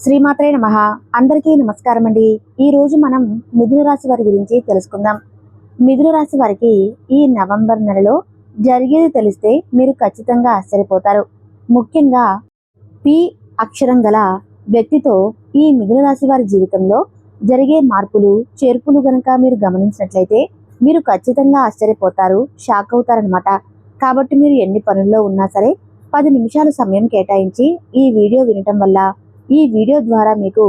శ్రీమాత్రే నమ. అందరికీ నమస్కారం అండి ఈ రోజు మనం మిథున రాశి వారి గురించి తెలుసుకుందాం. మిథున రాశి వారికి ఈ నవంబర్ నెలలో జరిగేది తెలిస్తే మీరు ఖచ్చితంగా ఆశ్చర్యపోతారు. ముఖ్యంగా పి అక్షరం గల వ్యక్తితో ఈ మిథున రాశి వారి జీవితంలో జరిగే మార్పులు చేర్పులు గనక మీరు గమనించినట్లయితే మీరు ఖచ్చితంగా ఆశ్చర్యపోతారు షాక్ అవుతారనమాట కాబట్టి మీరు ఎన్ని పనుల్లో ఉన్నా సరే పది నిమిషాల సమయం కేటాయించి ఈ వీడియో వినటం వల్ల ఈ వీడియో ద్వారా మీకు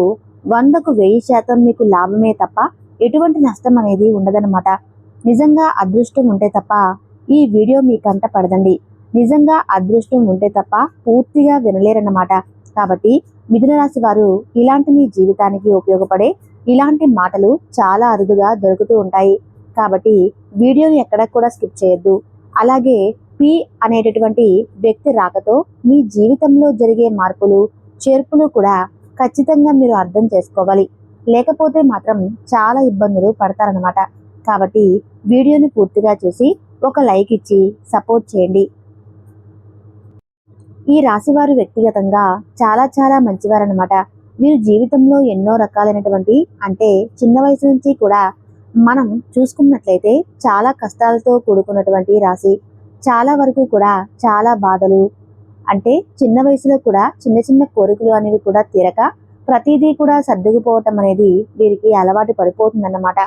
వందకు వెయ్యి శాతం మీకు లాభమే తప్ప ఎటువంటి నష్టం అనేది ఉండదన్నమాట. నిజంగా అదృష్టం ఉంటే తప్ప ఈ వీడియో మీ కంట పడదండి. నిజంగా అదృష్టం ఉంటే తప్ప పూర్తిగా వినలేరన్నమాట. కాబట్టి మిథున రాశి వారు ఇలాంటి మీ జీవితానికి ఉపయోగపడే ఇలాంటి మాటలు చాలా అరుదుగా దొరుకుతూ ఉంటాయి. కాబట్టి వీడియోని ఎక్కడ కూడా స్కిప్ చేయొద్దు. అలాగే పి అనేటటువంటి వ్యక్తి రాకతో మీ జీవితంలో జరిగే మార్పులు చేర్పులు కూడా ఖచ్చితంగా మీరు అర్థం చేసుకోవాలి. లేకపోతే మాత్రం చాలా ఇబ్బందులు పడతారనమాట కాబట్టి వీడియోని పూర్తిగా చూసి ఒక లైక్ ఇచ్చి సపోర్ట్ చేయండి. ఈ రాశివారు వ్యక్తిగతంగా చాలా చాలా మంచివారనమాట వీరు జీవితంలో ఎన్నో రకాలైనటువంటి అంటే చిన్న వయసు నుంచి కూడా మనం చూసుకున్నట్లయితే చాలా కష్టాలతో కూడుకున్నటువంటి రాశి. చాలా వరకు కూడా చాలా బాధలు అంటే చిన్న వయసులో కూడా చిన్న చిన్న కోరికలు అనేవి కూడా తీరక ప్రతిదీ కూడా సర్దుకుపోవటం అనేది వీరికి అలవాటు పడిపోతుందన్నమాట.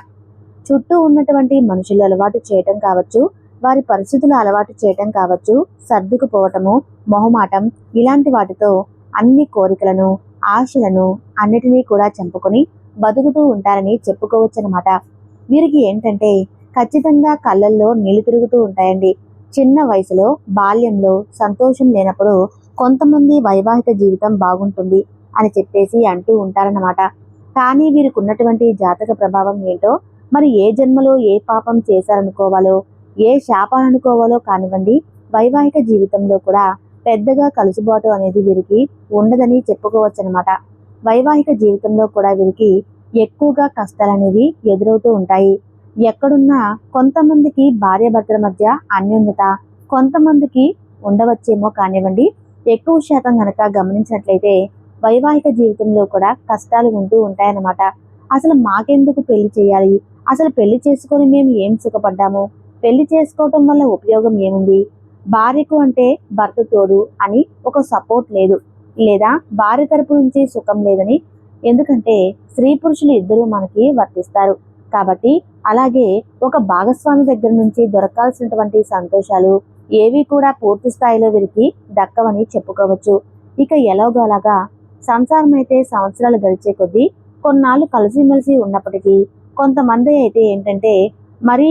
చుట్టూ ఉన్నటువంటి మనుషులు అలవాటు చేయటం కావచ్చు వారి పరిస్థితులు అలవాటు చేయటం కావచ్చు సర్దుకుపోవటము మొహమాటం ఇలాంటి వాటితో అన్ని కోరికలను ఆశలను అన్నిటినీ కూడా చంపుకొని బతుకుతూ ఉంటారని చెప్పుకోవచ్చు అనమాట వీరికి ఏంటంటే ఖచ్చితంగా కళ్ళల్లో నీళ్ళు తిరుగుతూ ఉంటాయండి. చిన్న వయసులో బాల్యంలో సంతోషం లేనప్పుడు కొంతమంది వైవాహిక జీవితం బాగుంటుంది అని చెప్పేసి అంటూ ఉంటారన్నమాట. కానీ వీరికి ఉన్నటువంటి జాతక ప్రభావం ఏంటో మరి ఏ జన్మలో ఏ పాపం చేశారనుకోవాలో ఏ శాపాలు అనుకోవాలో కానివ్వండి వైవాహిక జీవితంలో కూడా పెద్దగా కలుసుబాటు అనేది వీరికి ఉండదని చెప్పుకోవచ్చు అనమాట వైవాహిక జీవితంలో కూడా వీరికి ఎక్కువగా కష్టాలు అనేవి ఎదురవుతూ ఉంటాయి. ఎక్కడున్నా కొంతమందికి భార్యాభర్తల మధ్య అన్యోన్యత కొంతమందికి ఉండవచ్చేమో కానివ్వండి. ఎక్కువ శాతం కనుక గమనించినట్లయితే వైవాహిక జీవితంలో కూడా కష్టాలు ఉంటూ ఉంటాయన్నమాట. అసలు మాకెందుకు పెళ్ళి చేయాలి? అసలు పెళ్ళి చేసుకొని మేము ఏం సుఖపడ్డాము? పెళ్ళి చేసుకోవటం వల్ల ఉపయోగం ఏముంది? భార్యకు అంటే భర్త తోడు అని ఒక సపోర్ట్ లేదు. లేదా భార్య తరపు నుంచి సుఖం లేదని. ఎందుకంటే స్త్రీ పురుషులు ఇద్దరూ మనకి వర్తిస్తారు. కాబట్టి అలాగే ఒక భాగస్వామి దగ్గర నుంచి దొరకాల్సినటువంటి సంతోషాలు ఏవి కూడా పూర్తి స్థాయిలో వీరికి దక్కవని చెప్పుకోవచ్చు. ఇక ఎలాగోలాగా సంసారం అయితే సంవత్సరాలు గడిచే కొద్దీ కొన్నాళ్ళు కలిసిమెలిసి ఉన్నప్పటికీ కొంతమంది అయితే ఏంటంటే మరి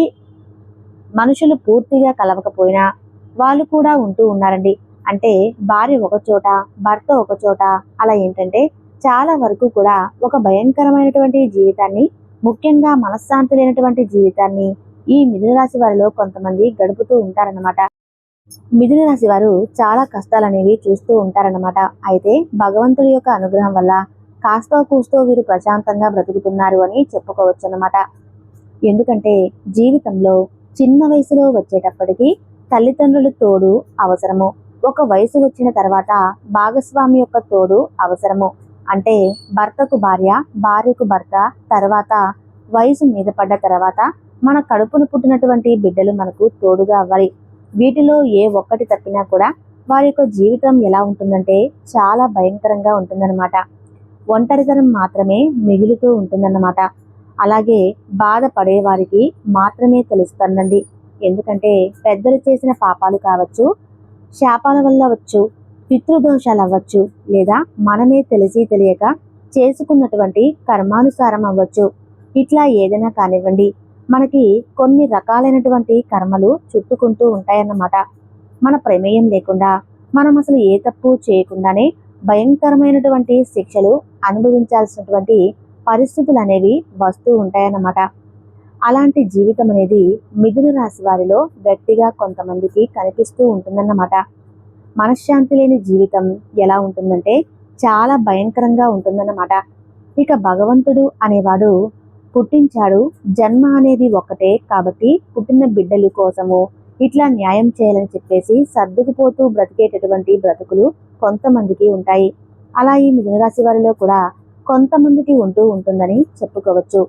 మనుషులు పూర్తిగా కలవకపోయినా వాళ్ళు కూడా ఉంటూ ఉన్నారండి. అంటే భార్య ఒక చోట భర్త ఒక చోట అలా ఏంటంటే చాలా వరకు కూడా ఒక భయంకరమైనటువంటి జీవితాన్ని ముఖ్యంగా మనశ్శాంతి లేనటువంటి జీవితాన్ని ఈ మిథున రాశి వారిలో కొంతమంది గడుపుతూ ఉంటారన్నమాట. మిథున రాశి వారు చాలా కష్టాలు అనేవి చూస్తూ ఉంటారన్నమాట. అయితే భగవంతుడి యొక్క అనుగ్రహం వల్ల కాస్తో కూస్తో వీరు ప్రశాంతంగా బ్రతుకుతున్నారు అని చెప్పుకోవచ్చు అన్నమాట ఎందుకంటే జీవితంలో చిన్న వయసులో వచ్చేటప్పటికి తల్లిదండ్రుల తోడు అవసరము. ఒక వయసు వచ్చిన తర్వాత భాగస్వామి యొక్క తోడు అవసరము. అంటే భర్తకు భార్య భార్యకు భర్త తర్వాత వయసు మీద పడ్డ తర్వాత మన కడుపును పుట్టినటువంటి బిడ్డలు మనకు తోడుగా అవ్వాలి. వీటిలో ఏ ఒక్కటి తప్పినా కూడా వారి యొక్క జీవితం ఎలా ఉంటుందంటే చాలా భయంకరంగా ఉంటుందన్నమాట. ఒంటరితనం మాత్రమే మిగులుతూ ఉంటుందన్నమాట. అలాగే బాధపడే వారికి మాత్రమే తెలుస్తుందండి. ఎందుకంటే పెద్దలు చేసిన పాపాలు కావచ్చు శాపాల వల్ల వచ్చు పితృదోషాలు అవ్వచ్చు లేదా మనమే తెలిసి తెలియక చేసుకున్నటువంటి కర్మానుసారం అవ్వచ్చు. ఇట్లా ఏదైనా కానివ్వండి. మనకి కొన్ని రకాలైనటువంటి కర్మలు చుట్టుకుంటూ ఉంటాయన్నమాట. మన ప్రమేయం లేకుండా మనం అసలు ఏ తప్పు చేయకుండానే భయంకరమైనటువంటి శిక్షలు అనుభవించాల్సినటువంటి పరిస్థితులు అనేవి వస్తూ ఉంటాయన్నమాట. అలాంటి జీవితం అనేది మిథున రాశి వారిలో గట్టిగా కొంతమందికి కనిపిస్తూ ఉంటుందన్నమాట. మనశ్శాంతి లేని జీవితం ఎలా ఉంటుందంటే చాలా భయంకరంగా ఉంటుందన్నమాట. ఇక భగవంతుడు అనేవాడు పుట్టించాడు జన్మ అనేది ఒక్కటే కాబట్టి పుట్టిన బిడ్డలు కోసము ఇట్లా న్యాయం చేయాలని చెప్పేసి సర్దుకుపోతూ బ్రతికేటటువంటి బ్రతుకులు కొంతమందికి ఉంటాయి. అలా ఈ మిథునరాశి వారిలో కూడా కొంతమందికి ఉంటూ ఉంటుందని చెప్పుకోవచ్చు.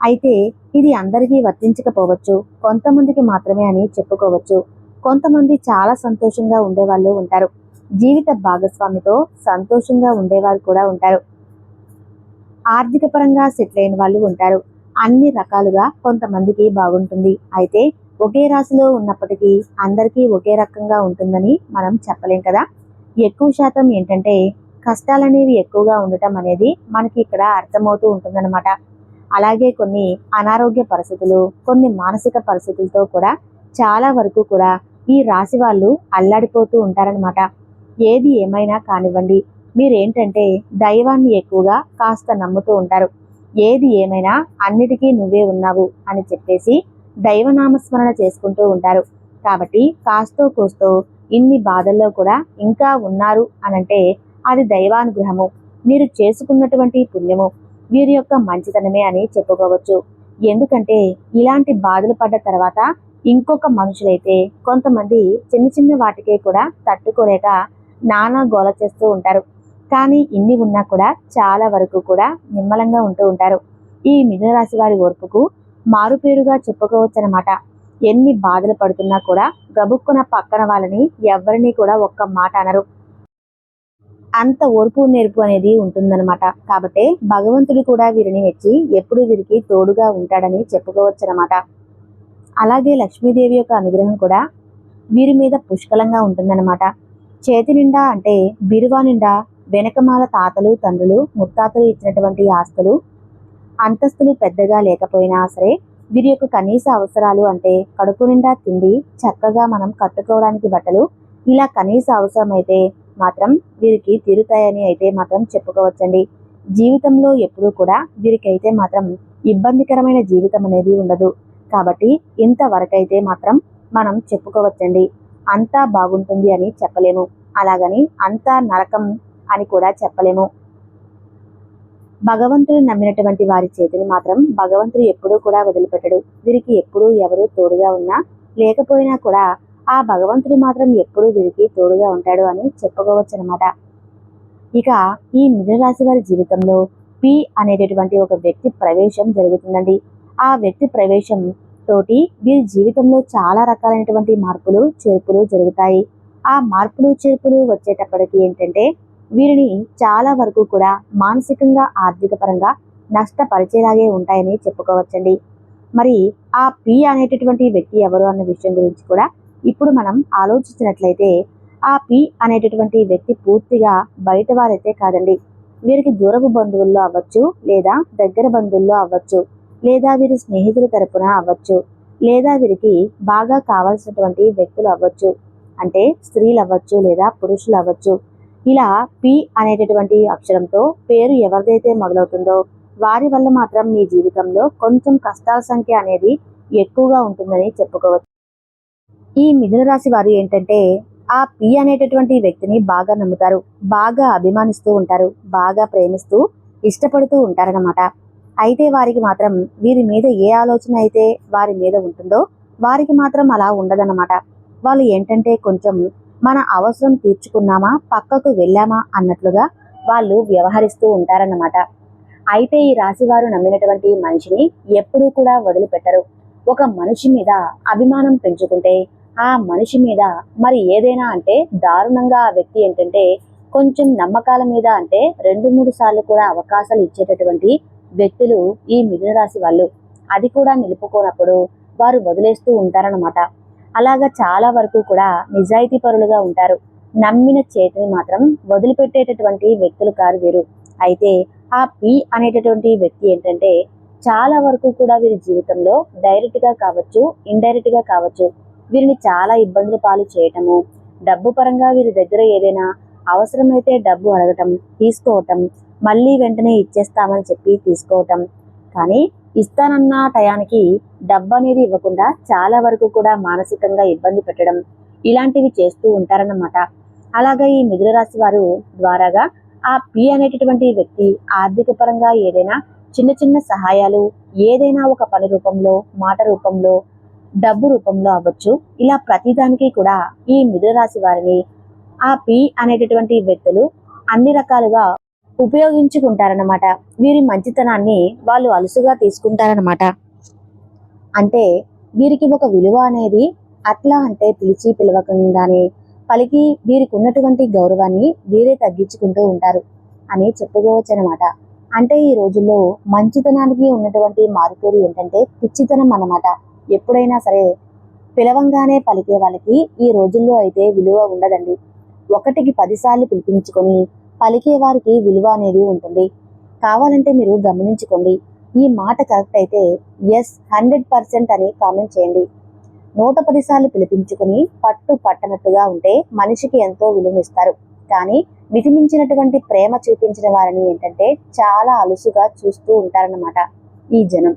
అయితే ఇది అందరికీ వర్తించకపోవచ్చు. కొంతమందికి మాత్రమే అని చెప్పుకోవచ్చు. కొంతమంది చాలా సంతోషంగా ఉండేవాళ్ళు ఉంటారు. జీవిత భాగస్వామితో సంతోషంగా ఉండేవారు కూడా ఉంటారు. ఆర్థిక పరంగా సెటిల్ అయిన వాళ్ళు ఉంటారు. అన్ని రకాలుగా కొంతమందికి బాగుంటుంది. అయితే ఒకే రాశిలో ఉన్నప్పటికీ అందరికీ ఒకే రకంగా ఉంటుందని మనం చెప్పలేం కదా? ఎక్కువ శాతం ఏంటంటే కష్టాలనేవి ఎక్కువగా ఉండటం అనేది మనకి ఇక్కడ అర్థమవుతూ ఉంటుందన్నమాట. అలాగే కొన్ని అనారోగ్య పరిస్థితులు కొన్ని మానసిక పరిస్థితులతో కూడా చాలా వరకు కూడా ఈ రాశి వాళ్ళు అల్లాడిపోతూ ఉంటారనమాట ఏది ఏమైనా కానివ్వండి మీరేంటంటే దైవాన్ని ఎక్కువగా కాస్త నమ్ముతూ ఉంటారు. ఏది ఏమైనా అన్నిటికీ నువ్వే ఉన్నావు అని చెప్పేసి దైవనామస్మరణ చేసుకుంటూ ఉంటారు. కాబట్టి కాస్తో కూస్తో ఇన్ని బాధల్లో కూడా ఇంకా ఉన్నారు అనంటే అది దైవానుగ్రహము. మీరు చేసుకున్నటువంటి పుణ్యము వీరి యొక్క మంచితనమే అని చెప్పుకోవచ్చు. ఎందుకంటే ఇలాంటి బాధలు పడ్డ తర్వాత ఇంకొక మనుషులైతే కొంతమంది చిన్న చిన్న వాటికే కూడా తట్టుకోలేక నానా గోల చేస్తూ ఉంటారు. కానీ ఇన్ని ఉన్నా కూడా చాలా వరకు కూడా నిమ్మలంగా ఉంటూ ఉంటారు. ఈ మిథున రాశి వారి ఓర్పుకు మారుపేరుగా చెప్పుకోవచ్చనమాట ఎన్ని బాధలు పడుతున్నా కూడా గబుక్కున పక్కన వాళ్ళని ఎవరిని కూడా ఒక్క మాట అనరు. అంత ఓర్పు నేర్పు అనేది ఉంటుందన్నమాట. కాబట్టి భగవంతుడు కూడా వీరిని మెచ్చి ఎప్పుడు వీరికి తోడుగా ఉంటాడని చెప్పుకోవచ్చు అనమాట అలాగే లక్ష్మీదేవి యొక్క అనుగ్రహం కూడా వీరి మీద పుష్కలంగా ఉంటుందన్నమాట. చేతి నిండా అంటే బిరువా నిండా వెనకమాల తాతలు తండ్రులు ముత్తాతలు ఇచ్చినటువంటి ఆస్తులు అంతస్తులు పెద్దగా లేకపోయినా సరే వీరి యొక్క కనీస అవసరాలు అంటే కడుపు నిండా తిండి చక్కగా మనం కట్టుకోవడానికి బట్టలు ఇలా కనీస అవసరమైతే మాత్రం వీరికి తీరుతాయని అయితే మాత్రం చెప్పుకోవచ్చండి. జీవితంలో ఎప్పుడూ కూడా వీరికైతే మాత్రం ఇబ్బందికరమైన జీవితం అనేది ఉండదు. కాబట్టి ఇంతవరకైతే మాత్రం మనం చెప్పుకోవచ్చండి. అంతా బాగుంటుంది అని చెప్పలేము. అలాగని అంతా నరకం అని కూడా చెప్పలేము. భగవంతుడు నమ్మినటువంటి వారి చేతిని మాత్రం భగవంతుడు ఎప్పుడూ కూడా వదిలిపెట్టడు. వీరికి ఎప్పుడూ ఎవరు తోడుగా ఉన్నా లేకపోయినా కూడా ఆ భగవంతుడు మాత్రం ఎప్పుడూ వీరికి తోడుగా ఉంటాడు అని చెప్పుకోవచ్చు అనమాట ఇక ఈ మిథునరాశి వారి జీవితంలో పి అనేటటువంటి ఒక వ్యక్తి ప్రవేశం జరుగుతుందండి. ఆ వ్యక్తి ప్రవేశం తోటి వీరి జీవితంలో చాలా రకాలైనటువంటి మార్పులు చేర్పులు జరుగుతాయి. ఆ మార్పులు చేర్పులు వచ్చేటప్పటికి ఏంటంటే వీరిని చాలా వరకు కూడా మానసికంగా ఆర్థిక పరంగా నష్టపరిచేలాగే ఉంటాయని చెప్పుకోవచ్చండి. మరి ఆ పి అనేటటువంటి వ్యక్తి ఎవరు అన్న విషయం గురించి కూడా ఇప్పుడు మనం ఆలోచించినట్లయితే ఆ పి అనేటటువంటి వ్యక్తి పూర్తిగా బయట వారైతే కాదండి. వీరికి దూరపు బంధువుల్లో అవ్వచ్చు లేదా దగ్గర బంధువుల్లో అవ్వచ్చు లేదా వీరి స్నేహితుల తరపున అవ్వచ్చు లేదా వీరికి బాగా కావాల్సినటువంటి వ్యక్తులు అవ్వచ్చు. అంటే స్త్రీలు అవ్వచ్చు లేదా పురుషులు అవ్వచ్చు. ఇలా పి అనేటటువంటి అక్షరంతో పేరు ఎవరిదైతే మొదలవుతుందో వారి వల్ల మాత్రం మీ జీవితంలో కొంచెం కష్టాల సంఖ్య అనేది ఎక్కువగా ఉంటుందని చెప్పుకోవచ్చు. ఈ మిథున రాశి వారు ఏంటంటే ఆ పి అనేటటువంటి వ్యక్తిని బాగా నమ్ముతారు బాగా అభిమానిస్తూ ఉంటారు బాగా ప్రేమిస్తూ ఇష్టపడుతూ ఉంటారన్నమాట. అయితే వారికి మాత్రం వీరి మీద ఏ ఆలోచన అయితే వారి మీద ఉంటుందో వారికి మాత్రం అలా ఉండదన్నమాట. వాళ్ళు ఏంటంటే కొంచెం మన అవసరం తీర్చుకున్నామా పక్కకు వెళ్ళామా అన్నట్లుగా వాళ్ళు వ్యవహరిస్తూ ఉంటారన్నమాట. అయితే ఈ రాశివారు నమ్మినటువంటి మనిషిని ఎప్పుడూ కూడా వదిలిపెట్టరు. ఒక మనిషి మీద అభిమానం పెంచుకుంటే ఆ మనిషి మీద మరి ఏదైనా అంటే దారుణంగా ఆ వ్యక్తి ఏంటంటే కొంచెం నమ్మకాల మీద అంటే రెండు మూడు సార్లు కూడా అవకాశాలు ఇచ్చేటటువంటి వ్యక్తులు ఈ మిథున రాశి వాళ్ళు. అది కూడా నిలుపుకోనప్పుడు వారు వదిలేస్తూ ఉంటారన్నమాట. అలాగా చాలా వరకు కూడా నిజాయితీ పరులుగా ఉంటారు. నమ్మిన చేతిని మాత్రం వదిలిపెట్టేటటువంటి వ్యక్తులు కారు వీరు. అయితే ఆ పి అనేటటువంటి వ్యక్తి ఏంటంటే చాలా వరకు కూడా వీరి జీవితంలో డైరెక్ట్గా కావచ్చు ఇండైరెక్ట్గా కావచ్చు వీరిని చాలా ఇబ్బందులు పాలు చేయటము డబ్బు పరంగా వీరి దగ్గర ఏదైనా అవసరమైతే డబ్బు అడగటం తీసుకోవటం మళ్ళీ వెంటనే ఇచ్చేస్తామని చెప్పి తీసుకోవటం. కానీ ఇస్తానన్న టయానికి డబ్బు అనేది ఇవ్వకుండా చాలా వరకు కూడా మానసికంగా ఇబ్బంది పెట్టడం ఇలాంటివి చేస్తూ ఉంటారన్నమాట. అలాగే ఈ మిథున రాశి వారు ద్వారాగా ఆ పి అనేటటువంటి వ్యక్తి ఆర్థిక పరంగా ఏదైనా చిన్న చిన్న సహాయాలు ఏదైనా ఒక పని రూపంలో మాట రూపంలో డబ్బు రూపంలో అవ్వచ్చు. ఇలా ప్రతిదానికి కూడా ఈ మిథున రాశి వారిని ఆ పి అనేటటువంటి వ్యక్తులు అన్ని రకాలుగా ఉపయోగించుకుంటారన్నమాట. వీరి మంచితనాన్ని వాళ్ళు అలుసుగా తీసుకుంటారన్నమాట. అంటే వీరికి ఒక విలువ అనేది అట్లా అంటే పిలిచి పిలవకుండానే పలికి వీరికి ఉన్నటువంటి గౌరవాన్ని వీరే తగ్గించుకుంటూ ఉంటారు అని చెప్పుకోవచ్చు అనమాట అంటే ఈ రోజుల్లో మంచితనానికి ఉన్నటువంటి మారుపేరు ఏంటంటే పిచ్చితనం అన్నమాట. ఎప్పుడైనా సరే పిలవంగానే పలికే వాళ్ళకి ఈ రోజుల్లో అయితే విలువ ఉండదండి. ఒకటికి పదిసార్లు పిలిపించుకొని పలికే వారికి విలువ అనేది ఉంటుంది. కావాలంటే మీరు గమనించుకోండి. ఈ మాట కరెక్ట్ అయితే ఎస్ హండ్రెడ్ పర్సెంట్ అని కామెంట్ చేయండి. నూట పదిసార్లు పిలిపించుకుని పట్టు పట్టనట్టుగా ఉంటే మనిషికి ఎంతో విలువనిస్తారు కానీ మితిమించినటువంటి ప్రేమ చూపించిన వారిని ఏంటంటే చాలా అలుసుగా చూస్తూ ఉంటారన్నమాట ఈ జనం.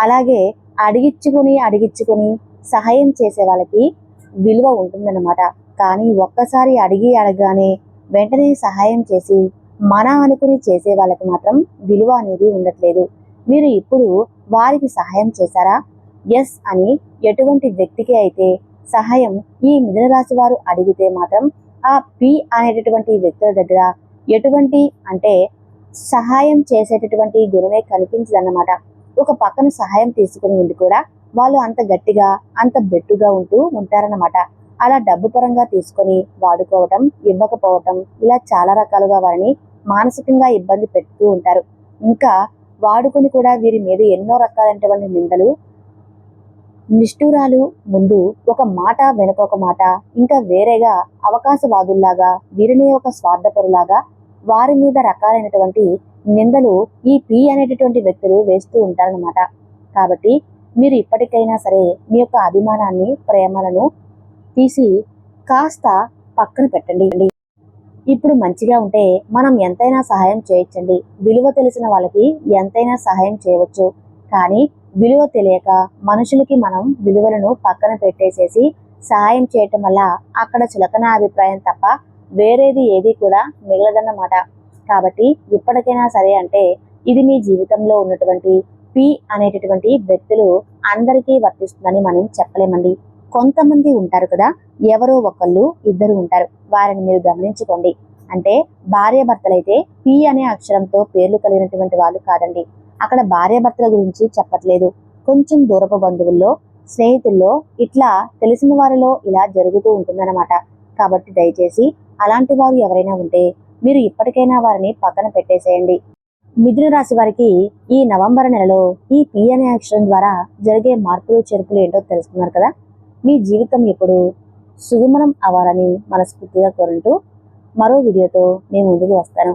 అలాగే అడిగిచ్చుకుని అడిగిచ్చుకుని సహాయం చేసే వాళ్ళకి విలువ ఉంటుందన్నమాట. కానీ ఒక్కసారి అడిగి అడగానే వెంటనే సహాయం చేసి మన అనుకుని చేసే వాళ్ళకి మాత్రం విలువ అనేది ఉండట్లేదు. మీరు ఇప్పుడు వారికి సహాయం చేశారా? ఎస్ అని ఎటువంటి వ్యక్తికి అయితే సహాయం ఈ మిథున రాశి వారు అడిగితే మాత్రం ఆ పి అనేటటువంటి వ్యక్తుల దగ్గర ఎటువంటి అంటే సహాయం చేసేటటువంటి గుణమే కనిపించదన్నమాట. ఒక పక్కన సహాయం తీసుకుని ఉండి కూడా వాళ్ళు అంత గట్టిగా అంత బెట్టుగా ఉంటూ ఉంటారన్నమాట. అలా డబ్బు పరంగా తీసుకొని వాడుకోవటం ఇవ్వకపోవటం ఇలా చాలా రకాలుగా వారిని మానసికంగా ఇబ్బంది పెడుతూ ఉంటారు. ఇంకా వాడుకొని కూడా వీరి మీద ఎన్నో రకాలైనటువంటి నిందలు నిష్ఠూరాలు ముందు ఒక మాట వెనుక ఒక మాట ఇంకా వేరేగా అవకాశవాదుల్లాగా వీరిని ఒక స్వార్థపరులాగా వారి మీద రకాలైనటువంటి నిందలు ఈ పి అనేటటువంటి వ్యక్తులు వేస్తూ ఉంటారనమాట కాబట్టి మీరు ఇప్పటికైనా సరే మీ యొక్క అభిమానాన్ని ప్రేమలను తీసి కాస్త పక్కన పెట్టండి. ఇప్పుడు మంచిగా ఉంటే మనం ఎంతైనా సహాయం చేయొచ్చండి. విలువ తెలిసిన వాళ్ళకి ఎంతైనా సహాయం చేయవచ్చు. కానీ విలువ తెలియక మనుషులకి మనం విలువలను పక్కన పెట్టేసేసి సహాయం చేయటం వల్ల అక్కడ చులకన అభిప్రాయం తప్ప వేరేది ఏది కూడా మిగలదన్నమాట. కాబట్టి ఇప్పటికైనా సరే అంటే ఇది మీ జీవితంలో ఉన్నటువంటి పి అనేటటువంటి వ్యక్తులు అందరికీ వర్తిస్తుందని మనం చెప్పలేమండి. కొంతమంది ఉంటారు కదా ఎవరో ఒకళ్ళు ఇద్దరు ఉంటారు. వారిని మీరు గమనించుకోండి. అంటే భార్య భర్తలైతే పి అనే అక్షరంతో పేర్లు కలిగినటువంటి వాళ్ళు కాదండి. అక్కడ భార్య భర్తల గురించి చెప్పట్లేదు. కొంచెం దూరపు బంధువుల్లో స్నేహితుల్లో ఇట్లా తెలిసిన వారిలో ఇలా జరుగుతూ ఉంటుందన్నమాట. కాబట్టి దయచేసి అలాంటి వారు ఎవరైనా ఉంటే మీరు ఇప్పటికైనా వారిని పక్కన పెట్టేసేయండి. మిథున రాశి వారికి ఈ నవంబర్ నెలలో ఈ పి అనే ద్వారా జరిగే మార్పులు చేర్పులు ఏంటో తెలుసుకున్నారు కదా? మీ జీవితం ఎప్పుడు సుగమనం అవ్వాలని మనస్ఫూర్తిగా కోరుంటూ మరో వీడియోతో నేను ముందుకు వస్తాను.